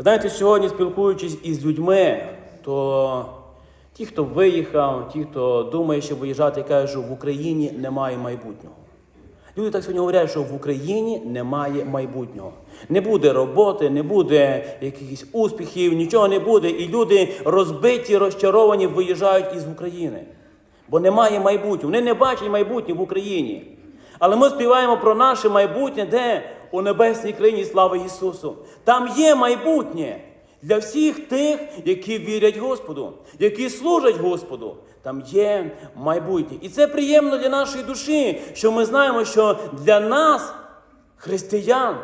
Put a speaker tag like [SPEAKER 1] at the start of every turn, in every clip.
[SPEAKER 1] Знаєте, сьогодні спілкуючись із людьми, то ті, хто виїхав, ті, хто думає, що виїжджати, кажуть, що в Україні немає майбутнього. Люди так сьогодні говорять, що в Україні немає майбутнього. Не буде роботи, не буде якихось успіхів, нічого не буде. І люди розбиті, розчаровані виїжджають із України. Бо немає майбутнього. Вони не бачать майбутнього в Україні. Але ми співаємо про наше майбутнє, де у небесній країні слава Ісусу. Там є майбутнє для всіх тих, які вірять Господу, які служать Господу. Там є майбутнє. І це приємно для нашої душі, що ми знаємо, що для нас, християн,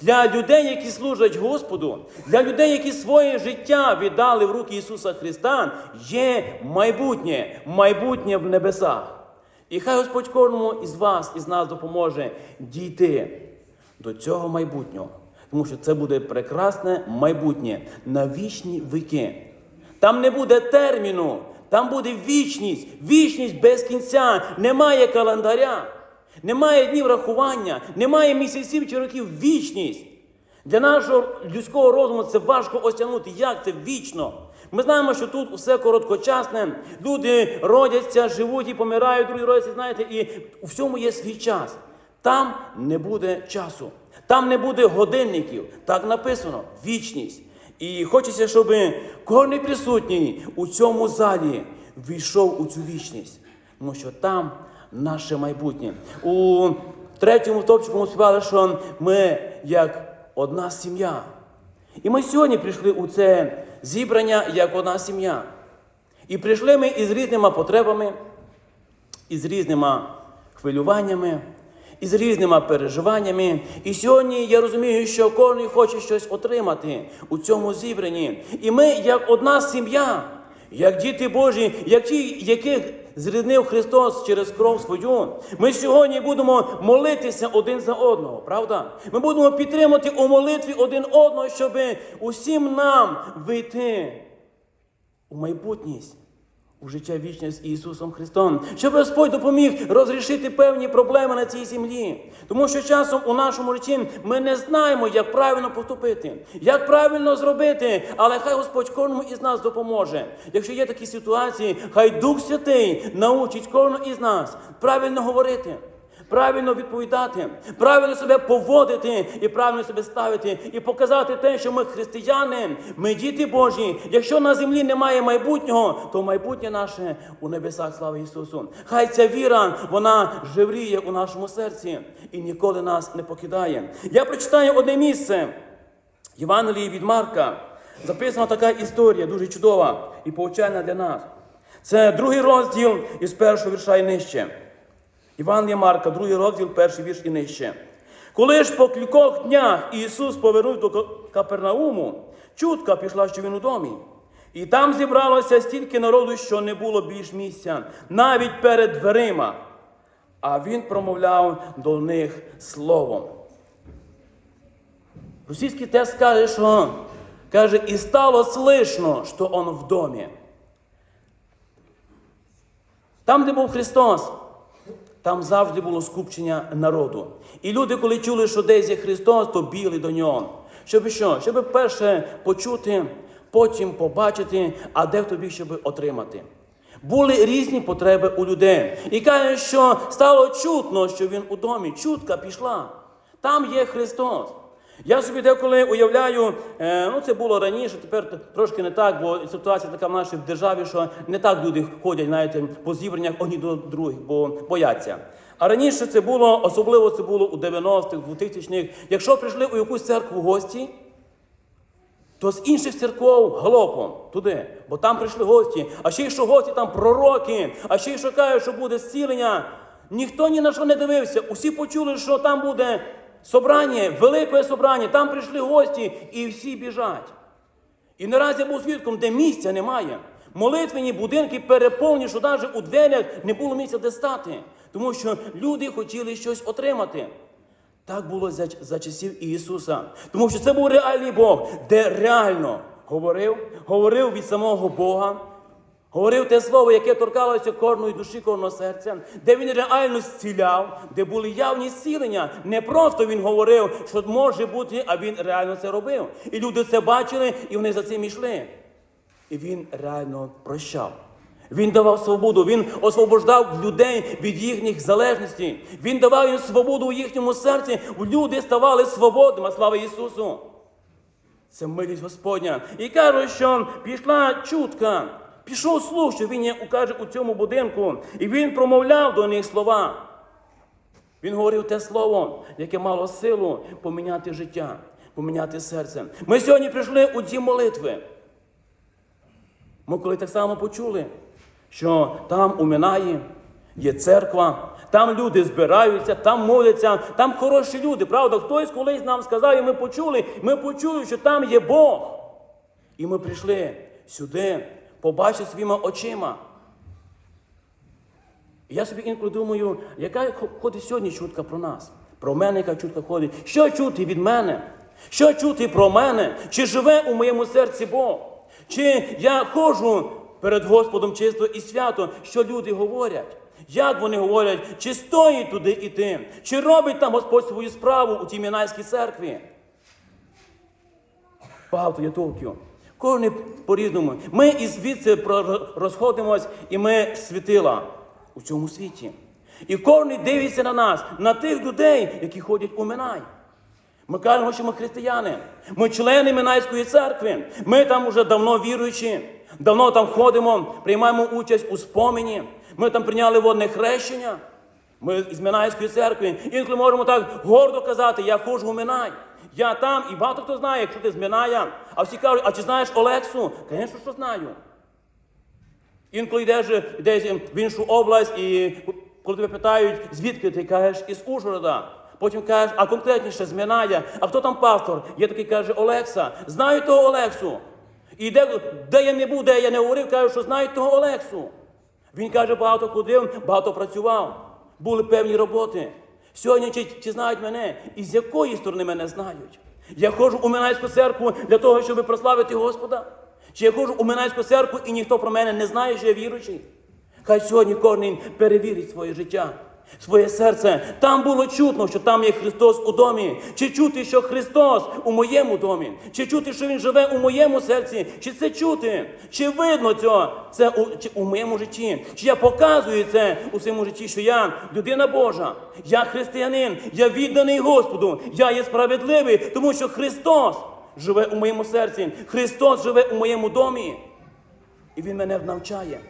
[SPEAKER 1] для людей, які служать Господу, для людей, які своє життя віддали в руки Ісуса Христа, є майбутнє, майбутнє в небесах. І хай Господь кожному із вас, із нас допоможе дійти до цього майбутнього. Тому що це буде прекрасне майбутнє на вічні віки. Там не буде терміну, там буде вічність, вічність без кінця. Немає календаря, немає днів рахування, немає місяців чи років вічність. Для нашого людського розуму це важко осягнути. Як це вічно? Ми знаємо, що тут усе короткочасне. Люди родяться, живуть і помирають, другі родяться, знаєте, і у всьому є свій час. Там не буде часу, там не буде годинників. Так написано вічність. І хочеться, щоб кожен присутній у цьому залі війшов у цю вічність, тому що там наше майбутнє. У третьому топчику ми співали, що ми як одна сім'я. І ми сьогодні прийшли у це зібрання як одна сім'я. І прийшли ми із різними потребами, із різними хвилюваннями, із різними переживаннями. І сьогодні я розумію, що кожен хоче щось отримати у цьому зібранні. І ми, як одна сім'я, як діти Божі, як ті, яких зріднив Христос через кров свою, ми сьогодні будемо молитися один за одного, правда? Ми будемо підтримати у молитві один одного, щоб усім нам вийти у майбутність. У життя вічне з Ісусом Христом, щоб Господь допоміг розрішити певні проблеми на цій землі. Тому що часом у нашому житті ми не знаємо, як правильно поступити, як правильно зробити, але хай Господь кожному із нас допоможе. Якщо є такі ситуації, хай Дух Святий научить кожного із нас правильно говорити. Правильно відповідати, правильно себе поводити і правильно себе ставити, і показати те, що ми християни, ми діти Божі. Якщо на землі немає майбутнього, то майбутнє наше у небесах, слава Ісусу. Хай ця віра, вона живріє у нашому серці і ніколи нас не покидає. Я прочитаю одне місце Євангелії від Марка. Записана така історія, дуже чудова і повчальна для нас. Це другий розділ із першого вірша і нижче. Івангелія Марка, другий розділ, перший вірш і нижче. Коли ж по кількох днях Ісус повернув до Капернауму, чутка пішла, що він у домі. І там зібралося стільки народу, що не було більш місця, навіть перед дверима. А він промовляв до них словом. Російський текст каже, що каже, і стало слышно, що он в домі. Там, де був Христос, там завжди було скупчення народу. І люди, коли чули, що десь є Христос, то біли до нього. Щоб що? Щоб перше почути, потім побачити, а дехто біг, щоб отримати. Були різні потреби у людей. І каже, що стало чутно, що він у домі. Чутка пішла. Там є Христос. Я собі деколи уявляю, е, ну це було раніше, тепер трошки не так, бо ситуація така в нашій державі, що не так люди ходять, знаєте, по зібраннях одні до других, бо бояться. А раніше це було, особливо це було у 90-х, 2000-х. Якщо прийшли у якусь церкву гості, то з інших церков галопом туди, бо там прийшли гості. А ще й що гості там пророки, а ще й що кажуть, що буде зцілення. Ніхто ні на що не дивився. Усі почули, що там буде собрання, велике собрання, там прийшли гості і всі біжать. І наразі я був свідком, де місця немає. Молитвені будинки переповнені, що навіть у дверях не було місця, де стати. Тому що люди хотіли щось отримати. Так було за, за часів Ісуса. Тому що це був реальний Бог, де реально говорив, говорив від самого Бога, Говорив те слово, яке торкалося кожної душі, кожного серця, де він реально зціляв, де були явні зцілення. Не просто він говорив, що може бути, а він реально це робив. І люди це бачили, і вони за цим йшли. І він реально прощав. Він давав свободу, він освобождав людей від їхніх залежностей. Він давав їм свободу у їхньому серці. Люди ставали свободними, слава Ісусу. Це милість Господня. І кажуть, що пішла чутка, пішов слух, що він є каже, у цьому будинку, і він промовляв до них слова. Він говорив те слово, яке мало силу поміняти життя, поміняти серце. Ми сьогодні прийшли у дім молитви. Ми коли так само почули, що там у Минаї є церква, там люди збираються, там моляться, там хороші люди. Правда, хтось колись нам сказав, і ми почули, ми почули, що там є Бог. І ми прийшли сюди, побачити своїми очима. Я собі інколи думаю, яка ходить сьогодні чутка про нас? Про мене, яка чутка ходить. Що чути від мене? Що чути про мене? Чи живе у моєму серці Бог? Чи я ходжу перед Господом чисто і свято, що люди говорять? Як вони говорять, чи стоїть туди іти? Чи робить там Господь свою справу у тій Мінайській церкві? Багато є толків. Кожен по-різному. Ми і звідси розходимось, і ми світила у цьому світі. І кожен дивиться на нас, на тих людей, які ходять у Минай. Ми кажемо, що ми християни. Ми члени Минайської церкви. Ми там уже давно віруючі, давно там ходимо, приймаємо участь у спомені. Ми там прийняли водне хрещення. Ми з Минайської церкви. Інколи можемо так гордо казати, я ходжу у Минай. Я там, і багато хто знає, якщо ти з Миная. А всі кажуть, а чи знаєш Олексу? Звісно, що знаю. Інколи йдеш десь в іншу область, і коли тебе питають, звідки ти кажеш із Ужгорода. Потім кажеш, а конкретніше з Миная, а хто там пастор? Є такий каже Олекса. Знаю того Олексу. І де, де я не був, де я не говорив, кажу, що знаю того Олексу. Він каже, багато ходив, багато працював. Були певні роботи. Сьогодні чи, чи знають мене, і з якої сторони мене знають? Я ходжу у Минайську церкву для того, щоб прославити Господа. Чи я ходжу у Минайську церкву і ніхто про мене не знає, що я віруючий? Хай сьогодні кожен перевірить своє життя, своє серце. Там було чутно, що там є Христос у домі. Чи чути, що Христос у моєму домі? Чи чути, що Він живе у моєму серці? Чи це чути? Чи видно цього? Це у, чи у моєму житті? Чи я показую це у своєму житті, що я людина Божа, я християнин, я відданий Господу, я є справедливий, тому що Христос живе у моєму серці, Христос живе у моєму домі. І Він мене навчає.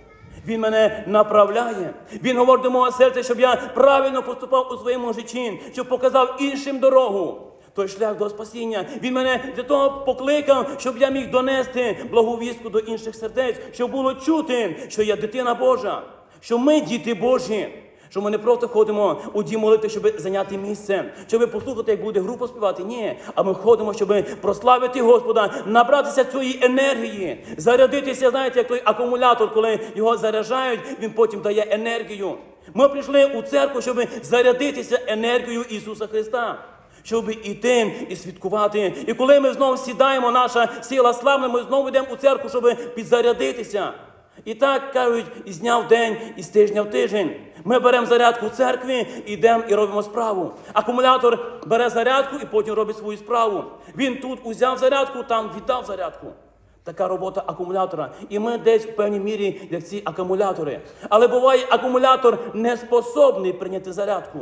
[SPEAKER 1] Він мене направляє. Він говорить до мого серця, щоб я правильно поступав у своєму житті, щоб показав іншим дорогу. Той шлях до спасіння. Він мене для того покликав, щоб я міг донести благовістку до інших сердець, щоб було чути, що я дитина Божа, що ми діти Божі. Що ми не просто ходимо у дім молити, щоб зайняти місце, щоб послухати, як буде група співати. Ні, а ми ходимо, щоб прославити Господа, набратися цієї енергії, зарядитися, знаєте, як той акумулятор, коли його заряджають, він потім дає енергію. Ми прийшли у церкву, щоб зарядитися енергією Ісуса Христа. Щоб іти і святкувати. І коли ми знову сідаємо, наша сила славна, ми знову йдемо у церкву, щоб підзарядитися. І так кажуть, із дня в день, із тижня в тиждень. Ми беремо зарядку в церкві, йдемо і робимо справу. Акумулятор бере зарядку і потім робить свою справу. Він тут узяв зарядку, там віддав зарядку. Така робота акумулятора. І ми десь в певній мірі, як ці акумулятори. Але буває, акумулятор не способний прийняти зарядку.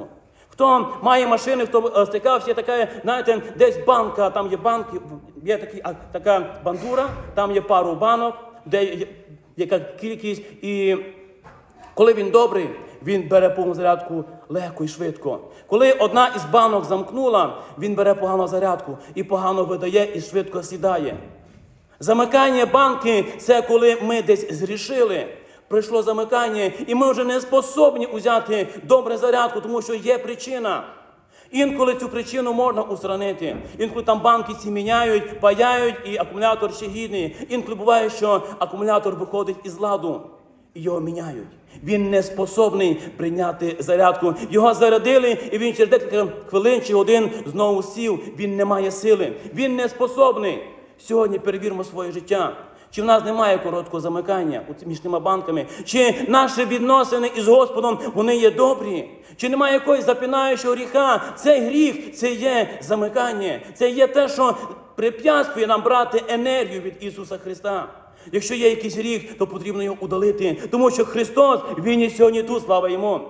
[SPEAKER 1] Хто має машини, хто е, стикався, така, знаєте, десь банка, там є банки, є такі, така бандура, там є пару банок, де є яка кількість, і коли він добрий, він бере повну зарядку легко і швидко. Коли одна із банок замкнула, він бере погану зарядку і погано видає і швидко сідає. Замикання банки це коли ми десь зрішили. Прийшло замикання, і ми вже не способні узяти добре зарядку, тому що є причина. Інколи цю причину можна устранити. Інколи там банки ці міняють, паяють, і акумулятор ще гідний. Інколи буває, що акумулятор виходить із ладу і його міняють. Він не способний прийняти зарядку. Його зарядили, і він через декілька хвилин чи годин знову сів. Він не має сили. Він не способний. Сьогодні перевіримо своє життя. Чи в нас немає короткого замикання між тими банками? Чи наші відносини із Господом вони є добрі? Чи немає якогось запинаючого гріха? Цей гріх це є замикання, це є те, що препятствує нам брати енергію від Ісуса Христа. Якщо є якийсь гріх, то потрібно його удалити, тому що Христос Він є сьогодні тут, слава йому.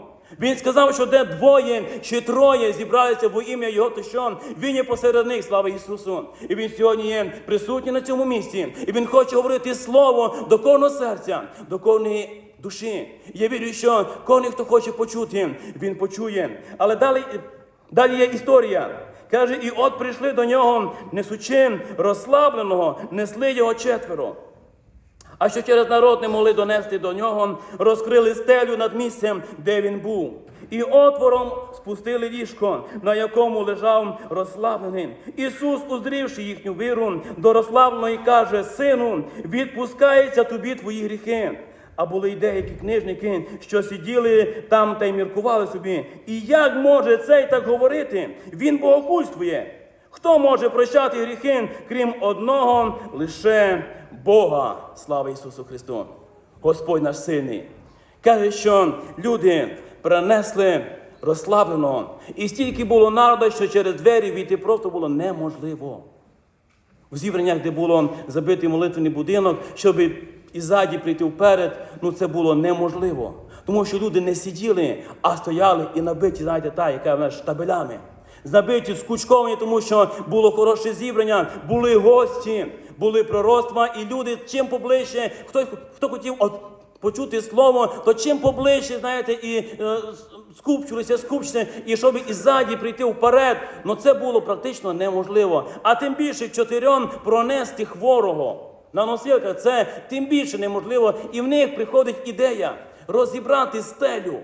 [SPEAKER 1] Він сказав, що де двоє чи троє зібралися во ім'я Його, то що Він є посеред них, слава Ісусу. І Він сьогодні є присутній на цьому місці. І Він хоче говорити слово до кожного серця, до кожної душі. Я вірю, що кожен, хто хоче почути, він почує. Але далі, далі є історія. Каже, і от прийшли до нього, несучи розслабленого, несли його четверо. А що через народ не могли донести до нього, розкрили стелю над місцем, де він був. І отвором спустили ліжко, на якому лежав розслаблений. Ісус, узрівши їхню віру, до розслабленої каже: Сину, відпускаються тобі твої гріхи. А були й деякі книжники, що сиділи там та й міркували собі. І як може цей так говорити? Він богохульствує. Хто може прощати гріхи, крім одного, лише Бога. Слава Ісусу Христу! Господь наш сильний. Каже, що люди принесли розслаблено. І стільки було народу, що через двері війти просто було неможливо. В зібраннях, де було забитий молитвений будинок, щоб і ззаді прийти вперед, ну це було неможливо. Тому що люди не сиділи, а стояли і набиті, знаєте, та, яка в нас штабелями. Набиті, скучковані, тому що було хороше зібрання, були гості, були пророцтва, і люди чим поближче, хто, хто хотів от, почути слово, то чим поближче, знаєте, і е, скупчилися, скупчилися, і щоб і ззаді прийти вперед, ну це було практично неможливо. А тим більше чотирьом пронести хворого на носилках, це тим більше неможливо. І в них приходить ідея розібрати стелю.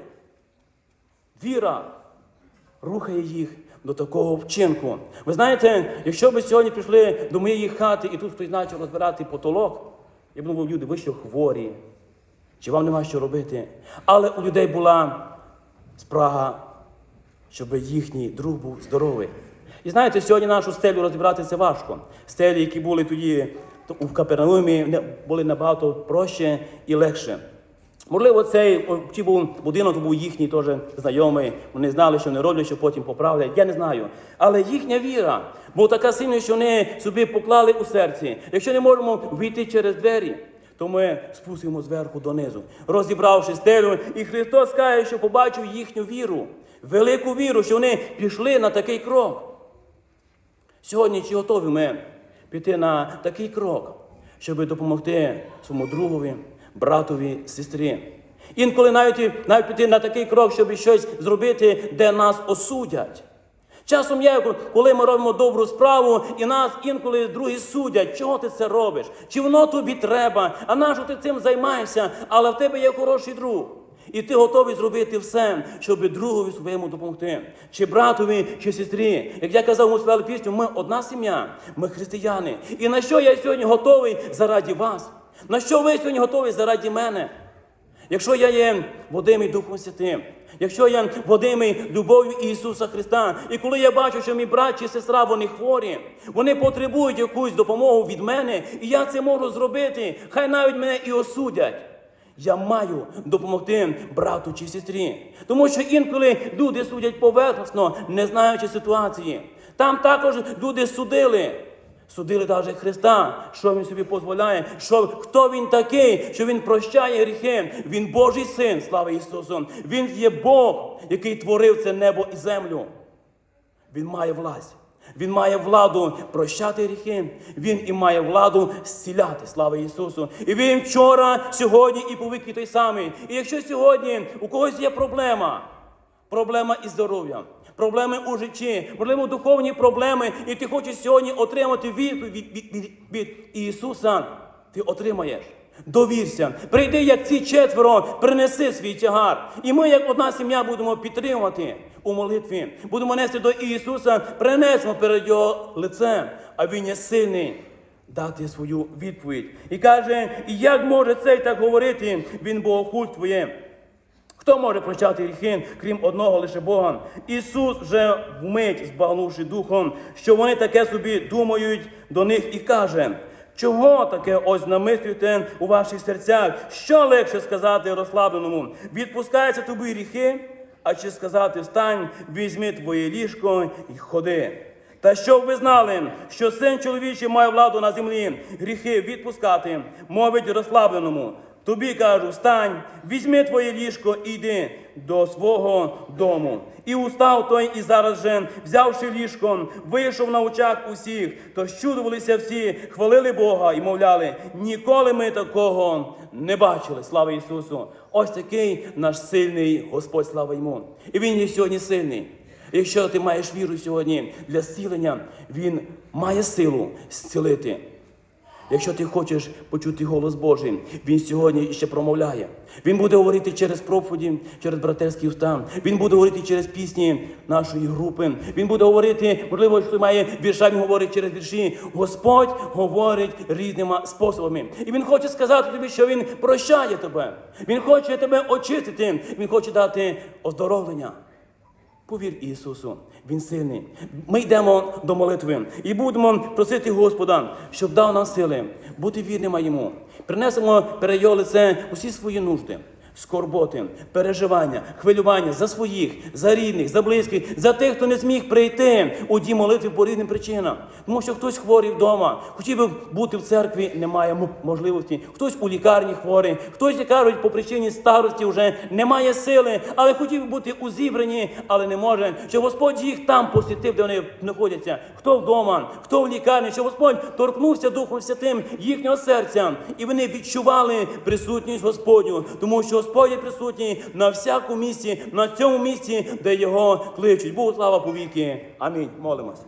[SPEAKER 1] Віра рухає їх до такого вчинку. Ви знаєте, якщо б сьогодні прийшли до моєї хати і тут хтось почав розбирати потолок, я б думав, люди, ви що хворі, чи вам нема що робити. Але у людей була спрага, щоб їхній друг був здоровий. І знаєте, сьогодні нашу стелю розібрати це важко. Стелі, які були тоді в Капернаумі, були набагато проще і легше. Можливо, цей чи був будинок був їхній теж знайомий. Вони знали, що вони роблять, що потім поправлять. Я не знаю. Але їхня віра була така сильна, що вони собі поклали у серці. Якщо не можемо війти через двері, то ми спустимо зверху донизу, розібравши стелю, і Христос каже, що побачив їхню віру, велику віру, що вони пішли на такий крок. Сьогодні чи готові ми піти на такий крок, щоб допомогти своєму другові, братові, сестрі? Інколи навіть, навіть піти на такий крок, щоб щось зробити, де нас осудять. Часом є, коли ми робимо добру справу, і нас інколи другі судять, чого ти це робиш? Чи воно тобі треба? А нащо ти цим займаєшся? Але в тебе є хороший друг. І ти готовий зробити все, щоб другові своєму допомогти, чи братові, чи сестрі. Як я казав, ми співали пісню, ми одна сім'я, ми християни. І на що я сьогодні готовий заради вас? На що ви сьогодні готові заради мене? Якщо я є водимий Духом Святим, якщо я водимий любов'ю Ісуса Христа, і коли я бачу, що мій брат чи сестра вони хворі, вони потребують якусь допомогу від мене, і я це можу зробити, хай навіть мене і осудять. Я маю допомогти брату чи сестрі. Тому що інколи люди судять поверхносно, не знаючи ситуації. Там також люди судили. Судили навіть Христа, що він собі дозволяє, що хто він такий, що він прощає гріхи. Він Божий син, слава Ісусу. Він є Бог, який творив це небо і землю. Він має власть. Він має владу прощати гріхи. Він і має владу зціляти. Слава Ісусу. І він вчора, сьогодні і повіки той самий. І якщо сьогодні у когось є проблема, проблема із здоров'ям, проблеми у житті, можливо, духовні проблеми, і ти хочеш сьогодні отримати відповідь від, від, від, Ісуса, ти отримаєш. Довірся, прийди, як ці четверо, принеси свій тягар. І ми, як одна сім'я, будемо підтримувати у молитві, будемо нести до Ісуса, принесемо перед Його лицем, а Він є сильний дати свою відповідь. І каже: як може цей так говорити? Він богохульствує. Хто може прощати гріхи, крім одного лише Бога? Ісус вже вмить, збагнувши духом, що вони таке собі думають до них і каже: Чого таке ось намислюєте у ваших серцях? Що легше сказати розслабленому? Відпускаються тобі гріхи, а чи сказати встань, візьми твоє ліжко і ходи. Та щоб ви знали, що син чоловічий має владу на землі, гріхи відпускати, мовить розслабленому. Тобі кажу, встань, візьми твоє ліжко і йди до свого дому. І устав той, і зараз же, взявши ліжко, вийшов на очах усіх, то щудувалися всі, хвалили Бога і мовляли, ніколи ми такого не бачили. Слава Ісусу! Ось такий наш сильний Господь, слава йому. І Він є сьогодні сильний. Якщо ти маєш віру сьогодні для зцілення, Він має силу зцілити. Якщо ти хочеш почути голос Божий, він сьогодні ще промовляє. Він буде говорити через проповіді, через братерські уста. Він буде говорити через пісні нашої групи. Він буде говорити, можливо, що має вірша, він говорить через вірші. Господь говорить різними способами. І він хоче сказати тобі, що він прощає тебе. Він хоче тебе очистити. Він хоче дати оздоровлення. Повір Ісусу, Він сильний. Ми йдемо до молитви і будемо просити Господа, щоб дав нам сили бути вірними Йому. Принесемо перед усі свої нужди, скорботи, переживання, хвилювання за своїх, за рідних, за близьких, за тих, хто не зміг прийти у дім молитви по різним причинам. Тому що хтось хворий вдома, хотів би бути в церкві, немає можливості. Хтось у лікарні хворий, хтось кажуть, по причині старості вже немає сили, але хотів би бути у зібранні, але не може. Щоб Господь їх там посітив, де вони знаходяться. Хто вдома, хто в лікарні, щоб Господь торкнувся Духом Святим їхнього серця, і вони відчували присутність Господню, тому що Господь є присутній на всякому місці, на цьому місці, де його кличуть. Богу слава повіки. Амінь. Молимось.